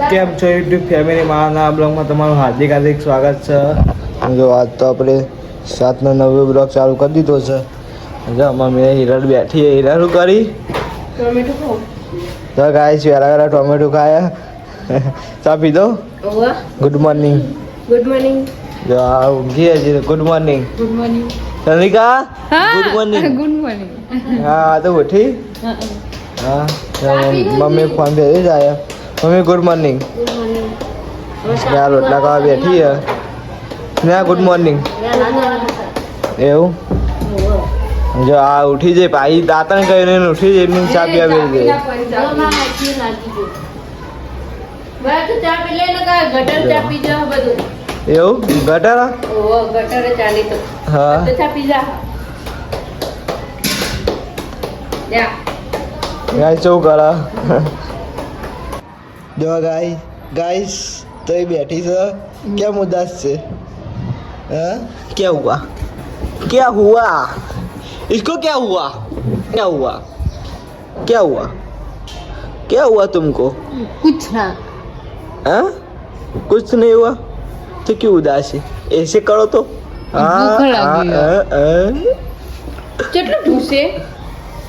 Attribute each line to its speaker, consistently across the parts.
Speaker 1: કેમ છો YouTube family મારા બ્લોગમાં તમારું હાર્દિક હાર્દિક સ્વાગત છે. જો આજ તો આપણે સાતનો નવો બ્લોગ ચાલુ કરી દીધો છે. જો મમ્મી હિરલ બેઠી છે હિરલ શું કરી? તો ખાય છે વેલા વેલા ટોમેટો ખાયા. ચા પીધો? ગુડ મોર્નિંગ
Speaker 2: ગુડ મોર્નિંગ
Speaker 1: જો આ ઊંઘી હજી good morning
Speaker 2: good morning
Speaker 1: Chandrika good morning
Speaker 2: good morning
Speaker 1: હા તો ઉઠી? હા મમ્મી ફોન ભેજી જાય મમ્મી ગુડ મોર્નિંગ
Speaker 2: ગુડ
Speaker 1: ત્યાં રોટલા ખાવા બેઠી છે. ના ગુડ મોર્નિંગ એવું? જો આ ઉઠી જાય ભાઈ દાંતણ કરીને ઉઠી જાય એમની ચા પીવા બેસી જાય એવું? ગટર? આ?
Speaker 2: ઓવો ગટરે ચાલી તો.
Speaker 1: હા.
Speaker 2: તો ચા પી જા. જા.
Speaker 1: ગાય ચૌ કરા? જો ગાય ગાઈસ તો એ બેઠી છે કેમ ઉદાસ છે હા क्या हुआ क्या हुआ इसको क्या हुआ क्या हुआ क्या हुआ क्या हुआ तुमको
Speaker 2: कुछ ना
Speaker 1: हाँ कुछ नहीं हुआ तो क्यों उदास है ऐसे करो तो हाँ,
Speaker 2: भूख लगी है।
Speaker 1: हाँ, हाँ,
Speaker 2: કેટલું ઢૂસે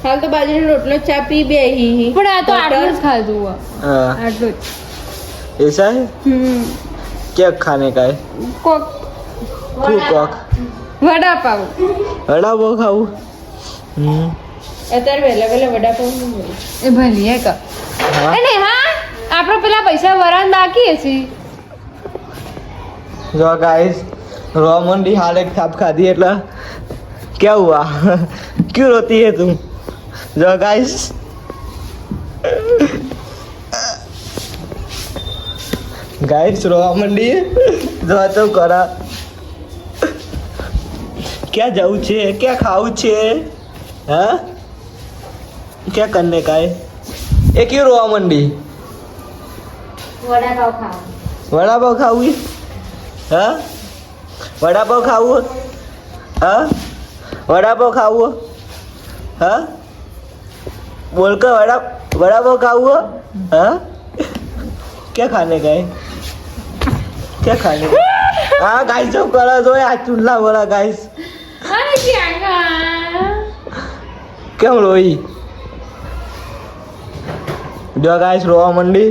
Speaker 2: હાલ તો બાજરીનો રોટલો ચા પી બે હી
Speaker 3: પણ આ તો આટલું જ ખાધું હો.
Speaker 1: हाँ,
Speaker 3: આટલું જ
Speaker 1: ऐसा है
Speaker 3: હમ
Speaker 1: क्या खाने का है
Speaker 3: કોક
Speaker 1: खूब कॉक
Speaker 3: વડાપાવ
Speaker 1: बड़ा वो खाऊं हम्म,
Speaker 2: અત્યારે વહેલા વહેલા વડાપાઉં નહીં મળે.
Speaker 3: એ ભલીએ ક
Speaker 1: हाँ
Speaker 3: અને હા આપણે પેલા પૈસા વરાન બાકી હશે
Speaker 1: जो गाइस रोमन दी हाल एक थाप खाधी એટલે क्या हुआ क्यों रोती है तुम જો ગાઈસ ગાઈસ રોવા મંડી જો તો કરા. ક્યાં જવું છે? ક્યાં ખાવું છે? હા? ક્યાં કરને કાય એ ક્યું રોવા મંડી?
Speaker 2: વડાપાવ ખાવું.
Speaker 1: વડાપાવ ખાવું? હા? વડાપાવ ખાવું હા? વડાપાવ ખાવું હા? બોલ કે વડા વડાપાવ ખાવું હા क्या खाने का है क्या खाने का है? हाँ गाइस सब करा दो यार चूल्हा बोला गाइस
Speaker 3: અરે ક્યાં
Speaker 1: કેમ રોઈ જો ગાઈસ રોવા મંડી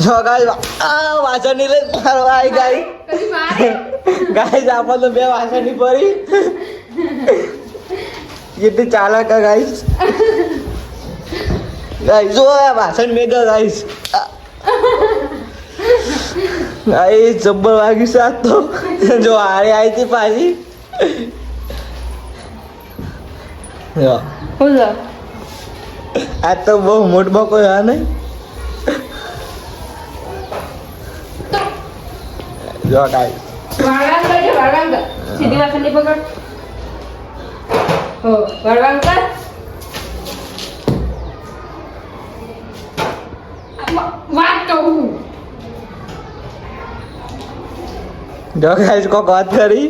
Speaker 1: જો ગાઈસ આ વાસણ ની લઈને મારવા આવી ગાઈ
Speaker 3: કદી મારે
Speaker 1: ગાઈસ આપણને બે વાસણની પડી કેટલી ચાલાક આ ગાઈસ ગાઈસ જો આ વાસણ મેં ગાઈસ ગાઈસ જબ્બર વાગ્યું સાત તો. જો આરે આવી હતી પાછી. આ તો બહુ મોટ કોઈ હા નહીં. જો ગાઈસ
Speaker 2: વાળવાંગ કરજે વાળવાંગ. સીધી વાસણની પકડ. હો વાળવાંગ કર.
Speaker 3: વાત કહું
Speaker 1: જો ગાઈસ કોક વાત કરી.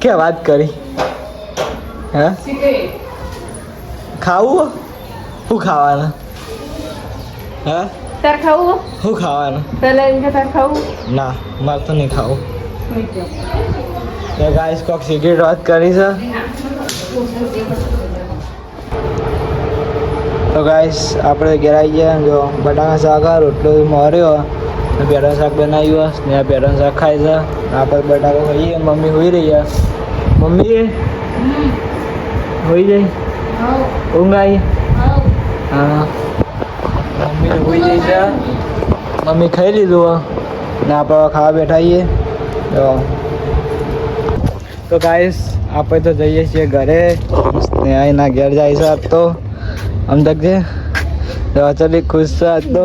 Speaker 1: કે વાત કરી? હા? ખાવું? શું ખાવાના? હા?
Speaker 2: તાર ખાવું
Speaker 1: શું ખાવાનું
Speaker 2: પેલા એમ કે તાર ખાવું
Speaker 1: ના મારે તો નહીં ખાવું તો ગાઈસ કોક સિગરેટ વાત કરી છે તો ગાઈસ આપણે ઘેરાઈ આવી ગયા જો બટાકા શાક રોટલો મોર્યો પેરણ શાક બનાવ્યું ને પેરણ શાક ખાય છે આપણે બટાકા ખાઈએ મમ્મી હોઈ રહી છે મમ્મી હોઈ જાય ઊંઘ આવી હા મમ્મી તો ભૂલી જઈ છે મમ્મી ખાઈ લીધું ને આપણે ખાવા બેઠા છીએ. તો તો ગાઈસ આપણે તો જઈએ છીએ ઘરે. સ્નેહાઈના ઘેર જાય છે આજ તો. આમ તક છે તો ખુશ છે આજ તો.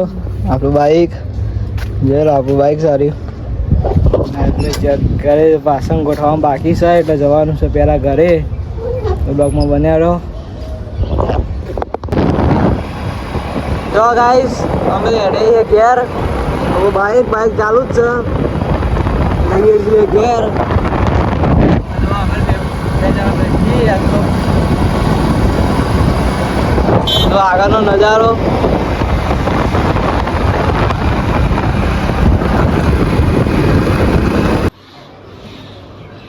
Speaker 1: આપણું બાઈક લો આપણું બાઈક સારી. એટલે ઘરે વાસણ ગોઠવવાનું બાકી છે, એટલે જવાનું છે પહેલાં ઘરે. તો બ્લોગમાં બન્યા રહો. તો ગાઈસ અમે હેડે છે ઘેર. હવે બાઈક બાઈક ચાલુ જ છે. જઈએ છીએ ઘેર. તો આગળનો નજારો.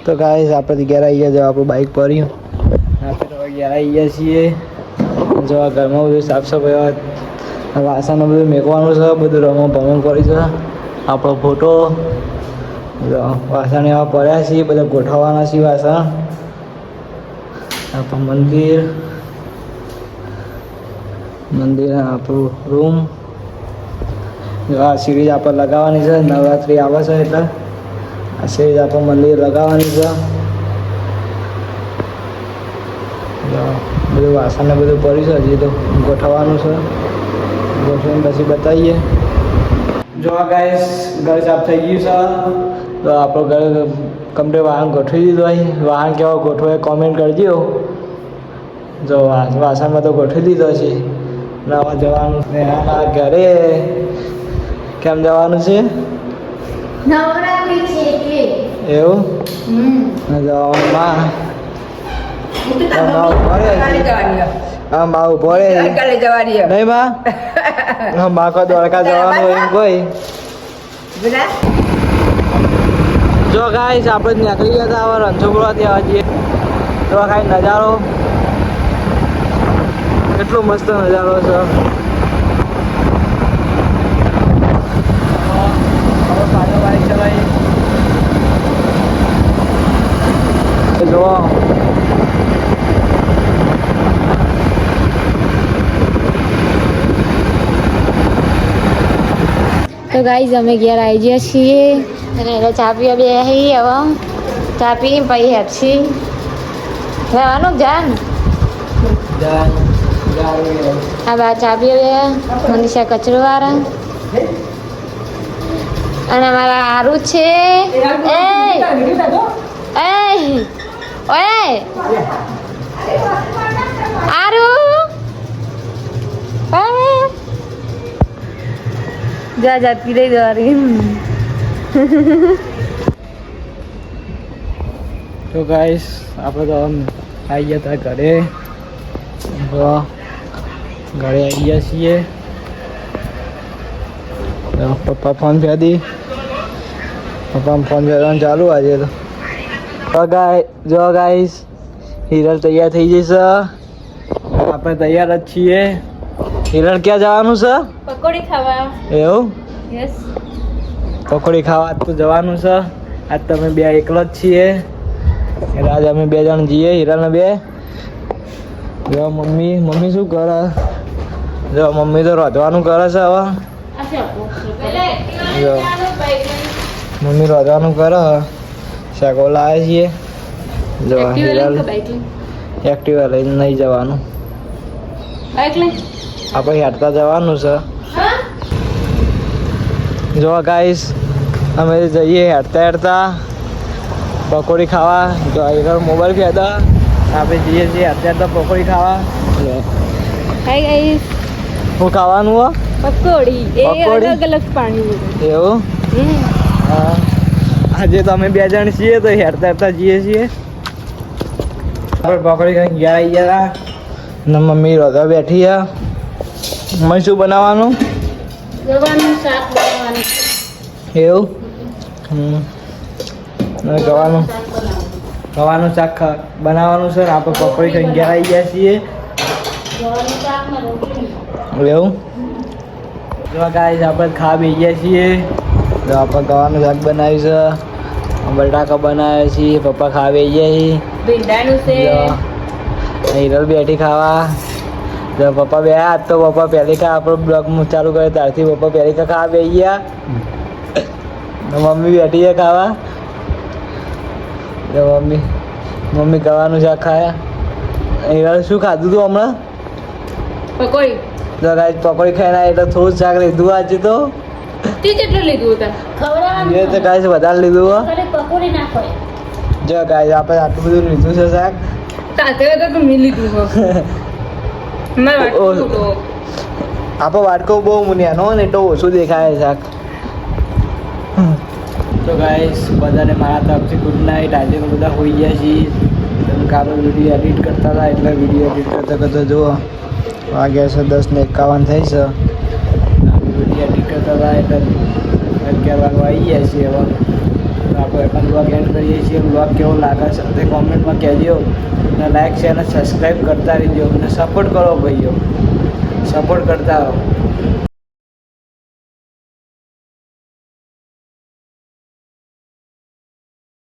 Speaker 1: તો ગાઈસ આપણે ઘેર આવી ગયા જો આપણું બાઇક પડ્યું આપણે ઘેર આવી ગયા છીએ. જો ઘરમાં બધું સાફ સફાઈ વાસણો બધું મેકવાનું છે, બધું રમો ભમણ કરી છે. આપણો ફોટો વાસણ એવા પડ્યા છીએ બધા ગોઠવવાના છીએ વાસણ. આપણું મંદિર મંદિર આપણું રૂમ આ સિરીઝ આપણે લગાવવાની છે, નવરાત્રિ આવે છે એટલે આ સિરીઝ આપણે મંદિર લગાવવાની છે. બધું વાસણ ને બધું પડ્યું છે, હજી તો ગોઠવવાનું છે. ગોઠવીને પછી બતાવીએ જો આ ગાઈસ ઘર સાફ થઈ ગયું છે તો આપણો ઘર કમરે વાહન ગોઠવી દીધું અહીં વાહન કેવો ગોઠવે કોમેન્ટ કરજો જો વાસણમાં તો ગોઠવી દીધો છે નવા જવાનું આ ઘરે કેમ જવાનું છે એવું
Speaker 2: જવાનું તો
Speaker 1: હે.
Speaker 2: હા
Speaker 1: માં
Speaker 2: ભોળે જવાની
Speaker 1: નહીં માં? હા માં કો દ્વારકા જવાનું એમ કોઈ? જો ગાઈસ આપણે નીકળી ગયા હતા હવે રણછોડવાથી આવવા જઈએ તો ખાઈ નજારો કેટલો મસ્ત નજારો છે. જો
Speaker 3: તો ગાઈઝ અમે ઘેર આવી ગયા છીએ અને એને ચા પીવા બે હવે ચા પી પછી હેપસી લેવાનું જાન
Speaker 1: જા જા
Speaker 3: આ બા ચા પીવા બે મનીષા કચરો વાળા અને અમારા આરુ છે એ એ ઓય આરુ ઓય જા જા પી લઈ દોરી
Speaker 1: તો ગાઈસ આપણે તો આમ આવી ગયા હતા ઘરે ઘરે આવી ગયા છીએ પપ્પા ફોન ફેદી પપ્પા ફોન ફેરવાનું ચાલુ આજે તો ગાય જો ગાઈસ હિરલ તૈયાર થઈ જશે આપણે તૈયાર જ છીએ હિરલ ક્યાં જવાનું છે?
Speaker 3: પકોડી ખાવા.
Speaker 1: એવું?
Speaker 3: યસ
Speaker 1: પકોડી ખાવા તો જવાનું છે. આજ તમે બે એકલા જ છીએ. આજ અમે બે જણ જઈએ હિરણ બે. જો મમ્મી મમ્મી શું કરે? જો મમ્મી તો રોધવાનું કરે છે હવે. જો મમ્મી રોધવાનું કરે શાકો લાવે છીએ. જો હિરણ એક્ટિવા લઈને નહીં જવાનું. આપણે હેરતા જવાનું છે. જો ગાઈસ અમે જઈએ હેડતા હેડતા. પકોડી ખાવા. જો આગળ મોબાઈલ ફેંતા આપણે જઈએ છીએ હેડતા હેડતા પકોડી ખાવા.
Speaker 3: હાય ગાઈસ
Speaker 1: હું ખાવાનું હો?
Speaker 3: પકોડી. એ? અલગ અલગ પાણી
Speaker 1: એવું? હા. આજે તો અમે બે જણ છીએ તો હેરતા હેરતા જઈએ છીએ. આપણે પકોડી ખાઈને ગયા આવી ગયા. ને મમ્મી રોધવા બેઠી છે. મમ્મી શું બનાવવાનું. એવું? હમ. ગવાનું? ગવાનું શાક બનાવવાનું છે આપણે પકોડી ખાઈને ઘેર આવી ગયા છીએ. એવું? જો ગાઈસ આપણે ખા બી ગયા છીએ. તો આપણે ગવાનું શાક બનાવ્યું છે. બટાકા બનાવ્યા છીએ. પપ્પા ખાવા ગયા છીએ
Speaker 3: ભીંડાનું છે
Speaker 1: હિરલ બેઠી ખાવા. પપ્પા બે આજ તો પપ્પા પહેલી કા આપણો બ્લોગ ચાલુ કરે ત્યારથી પપ્પા પહેલી કા ખાવા બેસી ગયા. મમ્મી બેઠી છે ખાવા. મમ્મી મમ્મી ગવાનું શાક ખાયા. એવા શું ખાધું તું હમણાં?
Speaker 3: પકોડી.
Speaker 1: તો ગાઈસ પકોડી ખાઈને એટલે થોડું શાક લીધું આજે તો.
Speaker 3: તે કેટલું લીધું હતા?
Speaker 1: એ તો ગાઈસ વધારે લીધું હો. જો ગાઈસ આપણે આટલું બધું લીધું છે શાક.
Speaker 3: તાતે તો મી લીધું
Speaker 1: આપણો વાટકો બહુ. મુનિયાનો ને તો ઓછું દેખાય શાક. તો ગાઈસ બધાને મારા તરફથી ગુડ નાઇટ આજે તો બધા હોઈ ગયા છીએ. કાલે વીડિયો એડિટ કરતા હતા એટલે વીડિયો એડિટ કરતા કરતા જુઓ. વાગ્યા છે દસ ને એકાવન થઈ છે. વીડિયો એડિટ કરતા હતા એટલે અગિયાર વાગવા આવી ગયા છીએ હવે. તો આપણે પણ બ્લોગ એન્ડ કરીએ છીએ. બ્લોગ કેવો લાગે છે તે કોમેન્ટમાં કહેજો. અને લાઈક છે અને સબસ્ક્રાઈબ કરતા રહેજો. અને સપોર્ટ કરો ભાઈઓ. સપોર્ટ કરતા રહો.